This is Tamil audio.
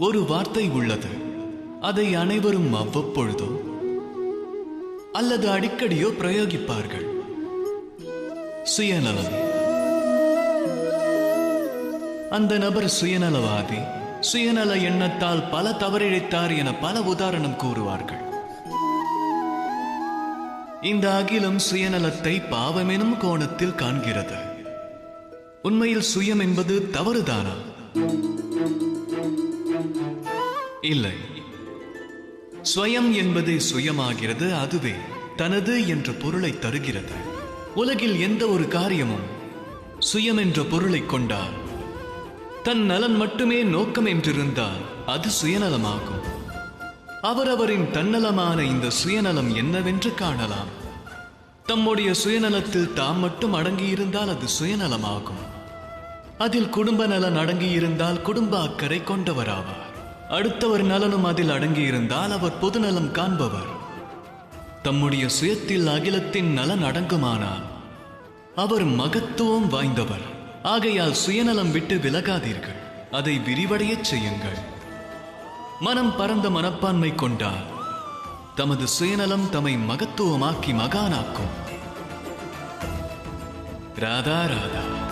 ஒரு வார்த்தை உள்ளது. அதை அனைவரும் அவ்வப்பொழுதோ அல்லது அடிக்கடியோ பிரயோகிப்பார்கள். சுயநலம் அந்த நபர் சுயநலவாதி சுயநல எண்ணத்தால் பல தவறிழைத்தார் என பல உதாரணம் கூறுவார்கள். இந்த அகிலம் சுயநலத்தை பாவமெனும் கோணத்தில் காண்கிறது. உண்மையில் சுயம் என்பது தவறுதானா? இல்லை. ஸ்வயம் என்பது சுயமாகிறது அதுவே தனது என்ற பொருளை தருகிறது. உலகில் எந்த ஒரு காரியமும் சுயம் என்ற பொருளை கொண்டால் தன் நலன் மட்டுமே நோக்கம் என்றிருந்தால் அது சுயநலமாகும். அவரவரின் தன்னலமான இந்த சுயநலம் என்னவென்று காணலாம். தம்முடைய சுயநலத்தில் தாம் மட்டும் அடங்கியிருந்தால் அது சுயநலமாகும். அதில் குடும்ப நலன் அடங்கியிருந்தால் குடும்ப அக்கறை கொண்டவராவார். அடுத்தவர் நலனும் அதில் அடங்கியிருந்தால் அவர் பொதுநலம் காண்பவர். தம்முடைய சுயத்தில் அகிலத்தின் நலன் அடங்குமானால் அவர் மகத்துவம் வாய்ந்தவர். ஆகையால் சுயநலம் விட்டு விலகாதீர்கள். அதை விரிவடையச் செய்யுங்கள். மனம் பரந்த மனப்பான்மை கொண்டால் தமது சுயநலம் தம்மை மகத்துவமாக்கி மகானாக்கும். ராதா ராதா.